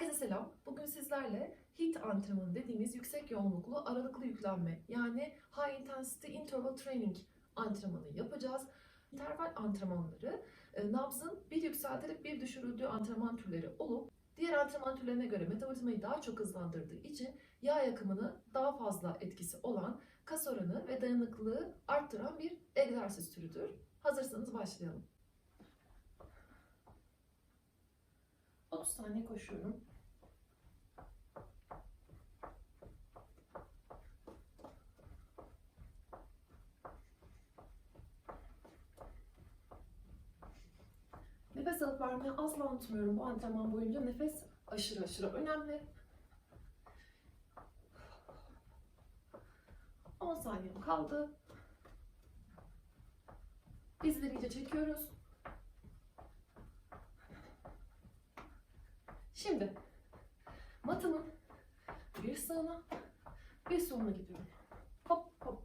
Herkese selam. Bugün sizlerle HIIT antrenmanı dediğimiz yüksek yoğunluklu aralıklı yüklenme yani High Intensity Interval Training antrenmanı yapacağız. İnterval antrenmanları e, nabzın bir yükseltilip bir düşürüldüğü antrenman türleri olup diğer antrenman türlerine göre metabolizmayı daha çok hızlandırdığı için yağ yakımını daha fazla etkisi olan kas oranı ve dayanıklılığı arttıran bir egzersiz türüdür. Hazırsanız başlayalım. 30 saniye koşuyorum. Nefes alıp vermeyi asla unutmuyorum bu antrenman boyunca. Nefes aşırı aşırı önemli. 10 saniyem kaldı. Dizleri iyice çekiyoruz. Şimdi matımın bir sağına bir soluna gidiyorum. Hop hop.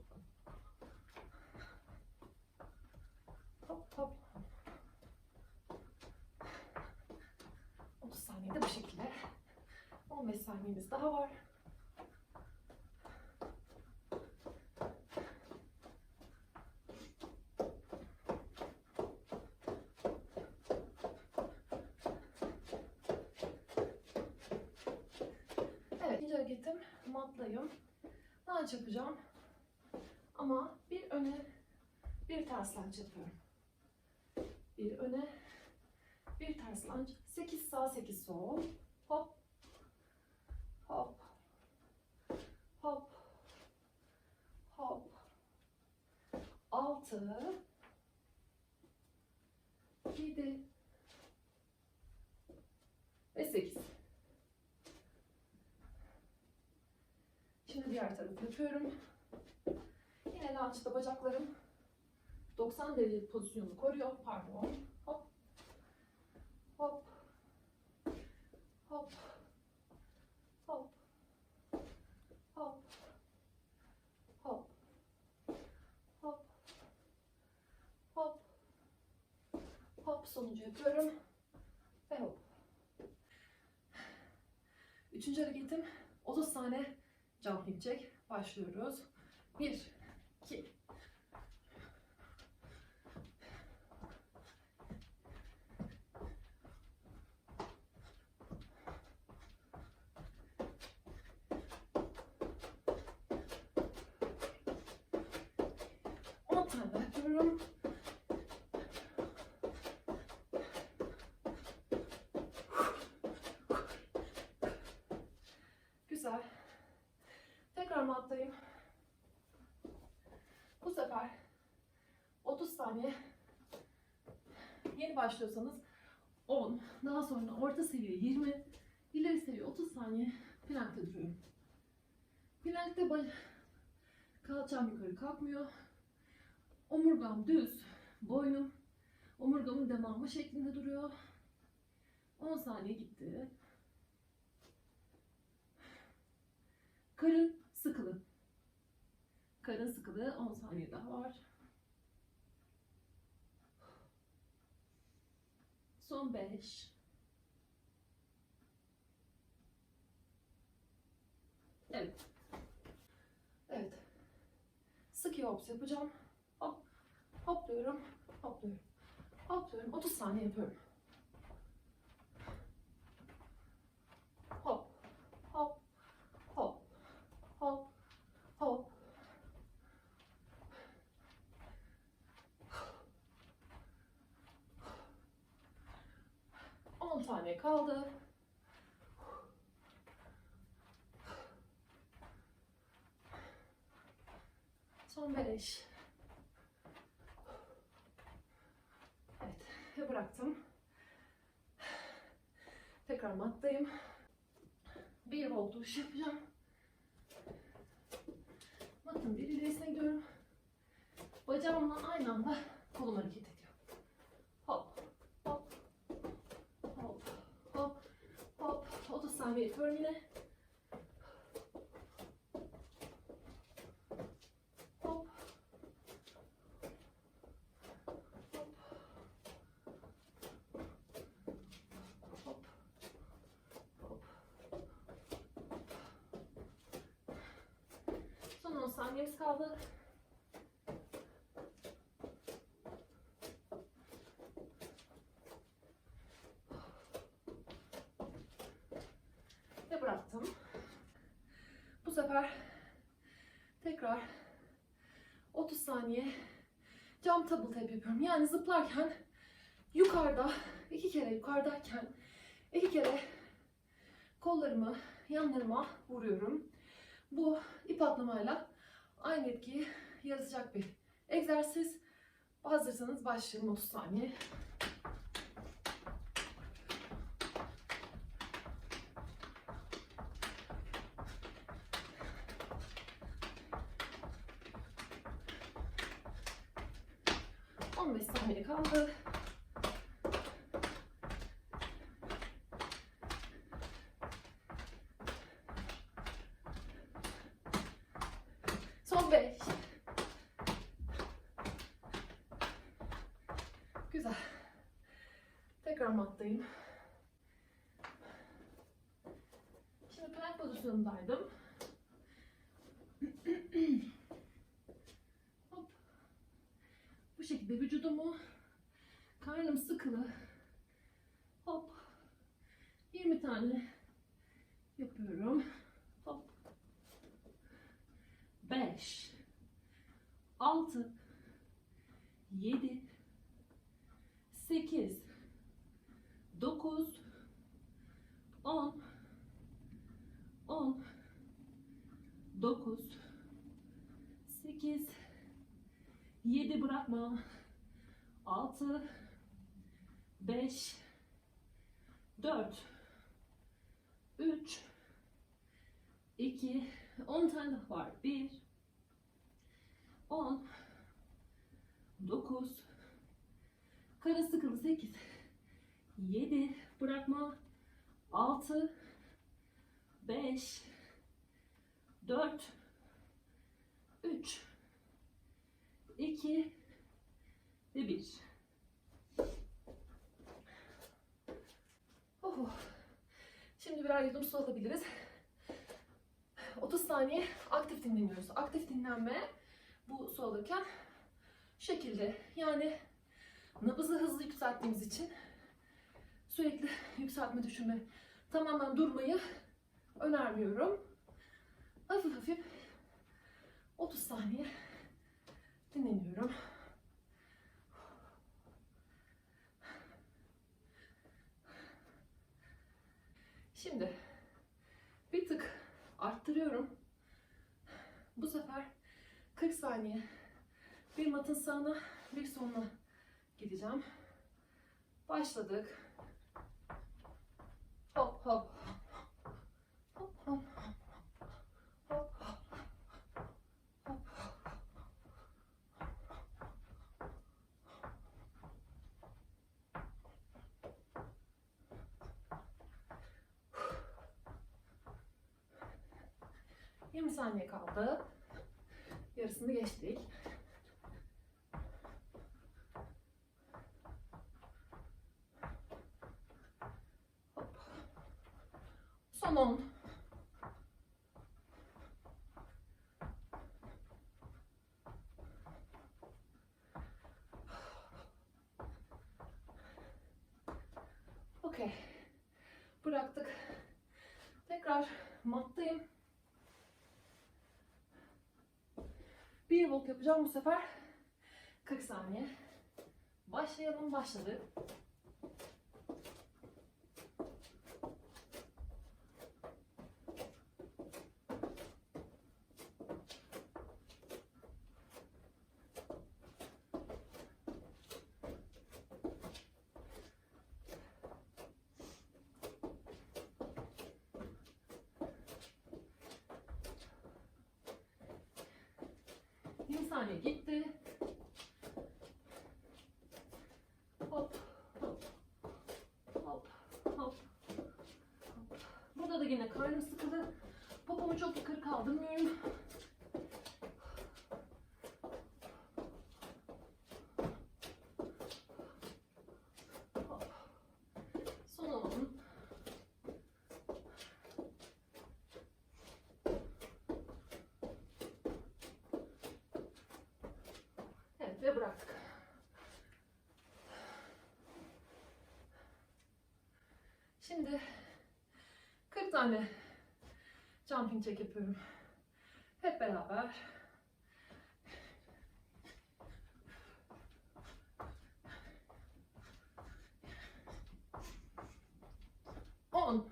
Hop hop. 30 saniyede bu şekilde. 15 saniyemiz daha var. Evet, ikinci hareketim matlayım. Lunge yapacağım. Ama bir öne, bir ters lunge yapıyorum. Bir öne, bir ters lunge. 8 sağ, 8 sol. Hop. Hop. Hop. 6 7 ve 8. Şimdi diğer tarafı yapıyorum. Yine lunge'da bacaklarım 90 derece pozisyonunu koruyor. Pardon. Hop sonucu yapıyorum. Ve hop. Üçüncü hareketim 30 tane jumping jack. Başlıyoruz. 1 2 10 tane yapıyorum. Güzel. Tekrar mattayım. Bu sefer 30 saniye başlıyorsanız 10, daha sonra orta seviye 20, ileri seviye 30 saniye plankte duruyorum. Plankte ba- kalçam yukarı kalkmıyor. Omurgam düz, boynum omurgamın devamı şeklinde duruyor. 10 saniye gitti. Karın sıkılı. Karın sıkılı 10 saniye daha var. Son 5. Evet. Evet. Sık yops yapacağım. Hop. Hopluyorum. Hopluyorum. Hopluyorum. 30 saniye yapıyorum. Hop. Hop. Hop. Hop. Hop. On saniye kaldı. Son beş. Evet, ve bıraktım. Tekrar mattayım. Bir volt duş yapacağım. Matın bir ilerisine gidiyorum. Bacağımla aynı anda kolum hareket tahmin ediyorum yine. Hop. Hop. Hop. Hop. Son saniyemiz kaldı. Bıraktım. Bu sefer tekrar 30 saniye jump double tap yapıyorum. Yani zıplarken yukarıda iki kere yukarıdayken iki kere kollarımı yanlarıma vuruyorum. Bu ip atlamayla aynı etkiyi yaratacak bir egzersiz. Hazırsanız başlayalım 30 saniye. On beş saniye kaldı. Son beş. Güzel. Tekrar mattayım. Şimdi plank pozisyonundaydım. Hop. Bu şekilde vücudumu karnım sıkılı. Hop. 20 tane yapıyorum. Hop. 5 6 7 8 9 10 10 9 8 7 bırakma. 6 5 4 3 2 10 tane daha var. 1 10 9 Kara sıkılı 8 7 Bırakma. 6 5 4 3 2 ve 1 Oh. Şimdi birer yudum su alabiliriz. 30 saniye aktif dinleniyoruz. Aktif dinlenme bu su alırken şekilde yani nabızı hızlı yükselttiğimiz için sürekli yükseltme düşürme tamamen durmayı önermiyorum. Hafif hafif 30 saniye dinleniyorum. Şimdi bir tık arttırıyorum. Bu sefer 40 saniye bir matın sağına bir soluna gideceğim. Başladık. Hop hop hop. Hop hop. Hop. 20 saniye kaldı. Yarısını geçtik. Hop. Son 10. Okey. Bıraktık. Tekrar mattayım. Bir volt yapacağım bu sefer. 40 saniye. Başlayalım. Başladı. da yine karnım sıkıldı. Popomu çok yukarı kaldırmıyorum. ve bıraktık. Şimdi tane jumping jack yapıyorum. Hep beraber. On.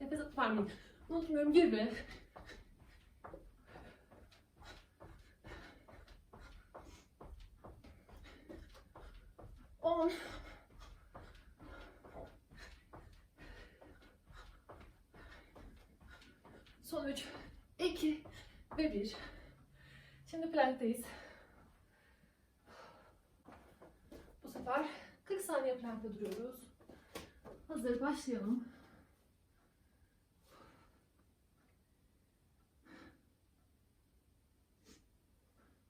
Nefes atıp vermeyin. Unutmuyorum. Yirmi. On. Son üç, iki ve bir. Şimdi plankteyiz. Bu sefer 40 saniye plankte duruyoruz. Hazır başlayalım.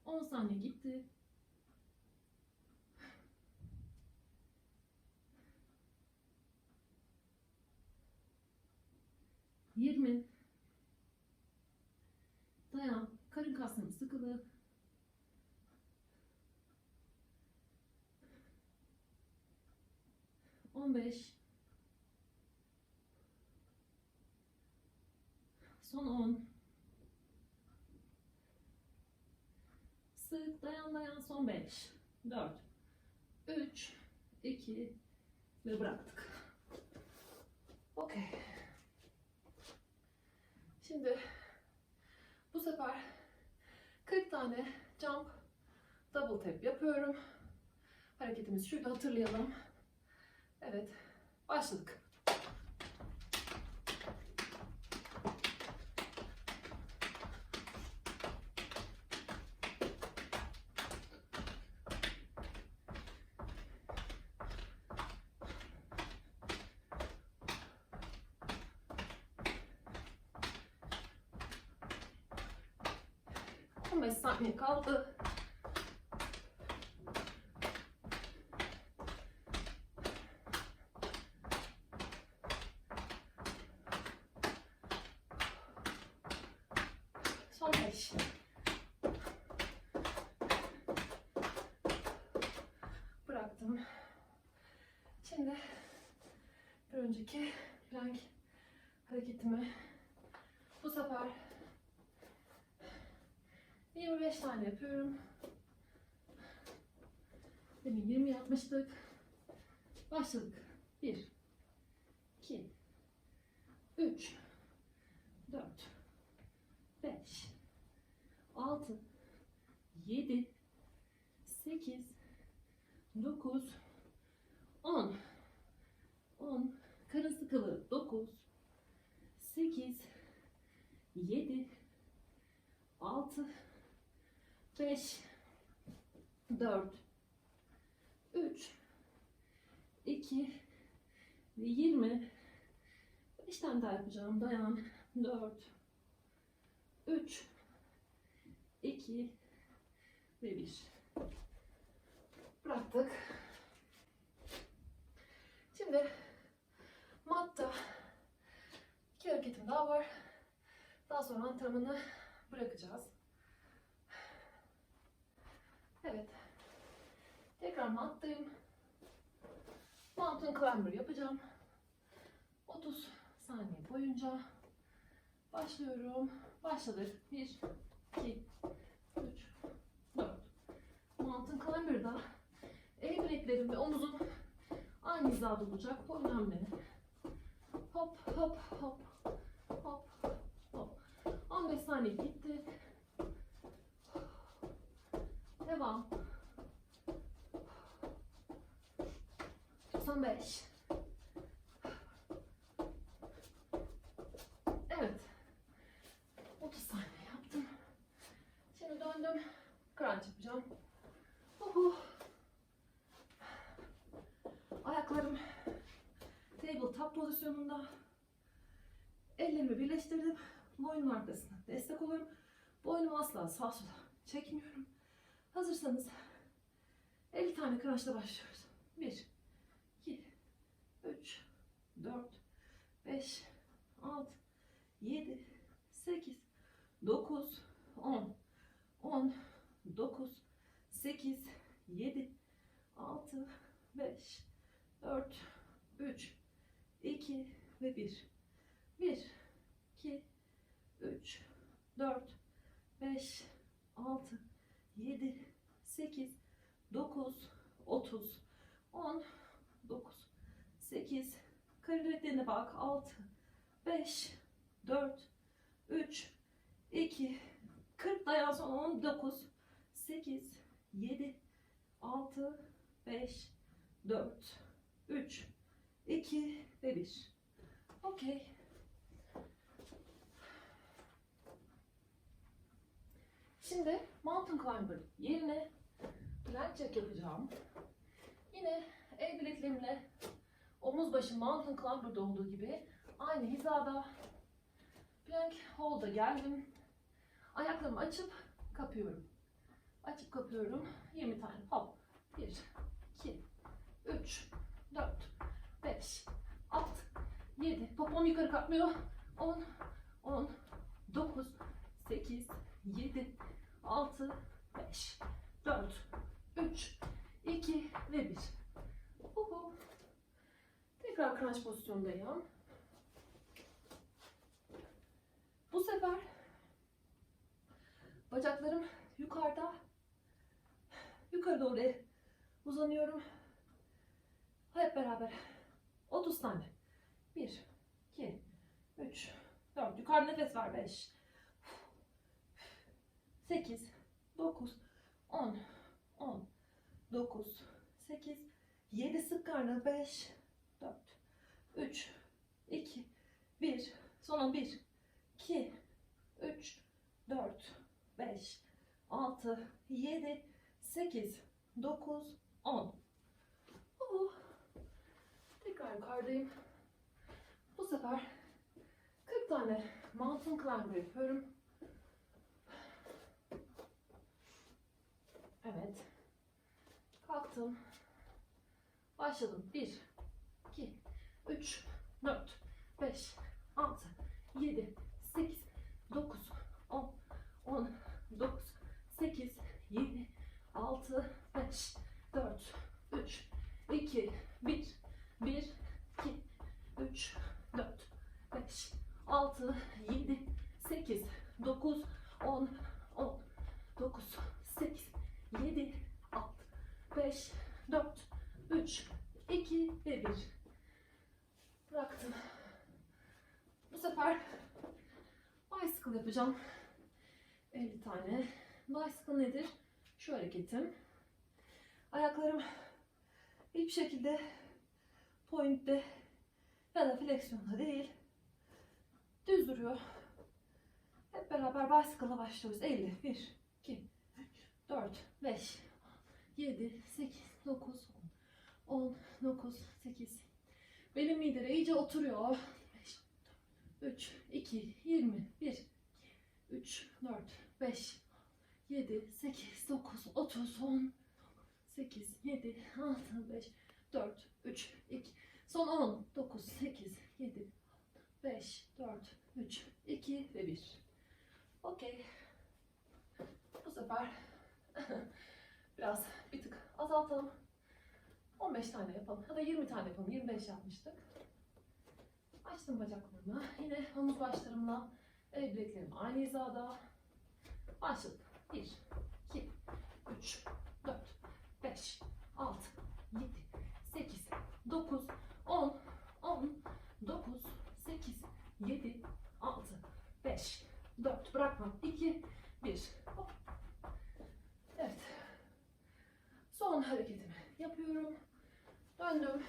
10 saniye gitti. Yirmi. Dayan. Kasları sıkılı. On beş. Son on. Sık dayan dayan son 5 4 3 2 ve bıraktık. Okey. Şimdi bu sefer 40 tane jump double tap yapıyorum. Hareketimizi şurada hatırlayalım. Evet. Başladık. On beş saniye kaldı. Son beş. Bıraktım. Şimdi bir önceki plank hareketimi bu sefer 25 tane yapıyorum. Demin 20 yapmıştık. Başladık. 1 2 3 4 5 6 7 8 9 10 10 karın sıkılı 9 8 7 6 5 4 3 2 ve 20 5 tane daha yapacağım. Dayan. 4 3 2 ve 1 Bıraktık. Şimdi matta iki hareketim daha var. Daha sonra antrenmanı bırakacağız. Evet. Tekrar mattayım. Mountain climber yapacağım. 30 saniye boyunca başlıyorum. Başladık. 1 2 3 4 Mountain climber'da el bileklerim ve omuzum aynı hizada olacak. Bu önemli. Hop hop hop hop hop. 15 saniye gitti. Devam. 95. Evet. 30 saniye yaptım. Şimdi döndüm. Crunch yapacağım. Uhu. Ayaklarım tabletop pozisyonunda. Ellerimi birleştirdim. Boynum arkasına destek oluyorum. Boynumu asla sağ sola çekmiyorum. Hazırsanız 50 tane crunchla başlıyoruz. 1, 2, 3, 4, 5, 6, 7, 8, 9, 10, 10, 9, 8, 7, 6, 5, 4, 3, 2 ve 1. 1, 2, 3, 4, 5, 6, 7, 8, 9, 30, 10, 9, 8, karaletlerine bak. 6, 5, 4, 3, 2, 40 dayan sonra 19, 8, 7, 6, 5, 4, 3, 2 ve 1. Okey. Şimdi mountain climber yerine plank jack yapacağım. Yine el bileklerimle omuz başı mountain climber'da olduğu gibi aynı hizada plank hold'a geldim. Ayaklarımı açıp kapıyorum. Açıp kapıyorum. 20 tane. Hop. 1, 2, 3, 4, 5, 6, 7. Popom yukarı kalkmıyor. 10, 10, 9, 8, 7, 6, 5, 4, 3, 2 ve 1. Uhu. Tekrar crunch pozisyondayım. Bu sefer bacaklarım yukarıda. Yukarı doğru uzanıyorum. Hep beraber 30 tane. 1, 2, 3, 4. Yukarı nefes ver. 5, 8, 9, 10, 10, 9, 8, 7 sık karnı. 5, 4, 3, 2, 1. Son 1, 2, 3, 4, 5, 6, 7, 8, 9, 10. Uh. Tekrar yukarıdayım. Bu sefer 40 tane mountain climber yapıyorum. Evet. Kalktım. Başladım. 1, 2, 3, 4, 5, 6, 7, 8, 9, 10, 10, 9, 8, 7, 6, 5, 4, 3, 2, 1, 1, 2, 3, 4, 5, 6, 7, 8, 9, 10, 10, 9, 8, 7, 6, 5, 4, 3, 2 ve 1. Bıraktım. Bu sefer bicycle yapacağım. 50 tane. Bicycle nedir? Şu hareketim. Ayaklarım hiçbir şekilde pointte ya da fleksiyonda değil. Düz duruyor. Hep beraber bicycle'a başlıyoruz. 50. 1, 2, 3, 4, 5, 7, 8, 9, 10, 9, 8. Belim midere iyice oturuyor. 5, 3, 2, 20, 1, 3, 4, 5, 7, 8, 9, 30, 10, 8, 7, 6, 5, 4, 3, 2, son 10, 9, 8, 7, 5, 4, 3, 2 ve 1. Okey. Bu sefer biraz bir tık azaltalım. 15 tane yapalım. Ya da 20 tane yapalım. 25 yapmıştık. Açtım bacaklarımı. Yine omuz başlarımla el bileklerim aynı hizada. Başladık. 1, 2, 3, 4, 5, 6, 7, 8, 9, 10, 10, 9, 8, 7, 6, 5, 4, bırakma. 2, 1. Hop. Evet. Son hareketimi yapıyorum. Döndüm.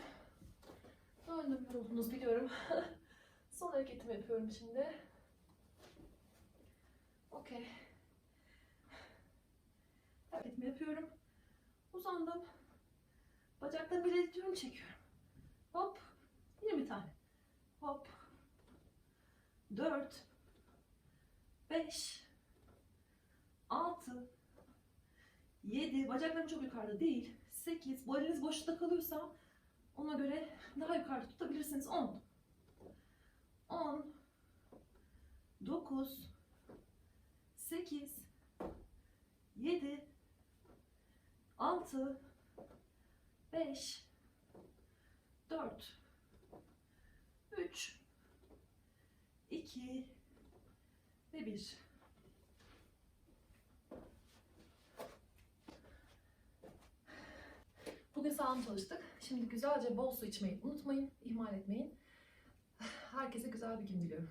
Döndüm yoruldunuz biliyorum. Son hareketimi yapıyorum şimdi. Okey. Hareketimi yapıyorum. Uzandım. Bacaklarımı ilerletiyorum, çekiyorum. Hop. 20 tane. Hop. 4 5 6 7 Bacaklarım çok yukarıda değil. 8 Bu eliniz boşlukta kalıyorsa ona göre daha yukarıda tutabilirsiniz. 10 10 9 8 7 6 5 4 3 2 ve 1 Bugün sağlam çalıştık. Şimdi güzelce bol su içmeyi unutmayın, ihmal etmeyin. Herkese güzel bir gün diliyorum.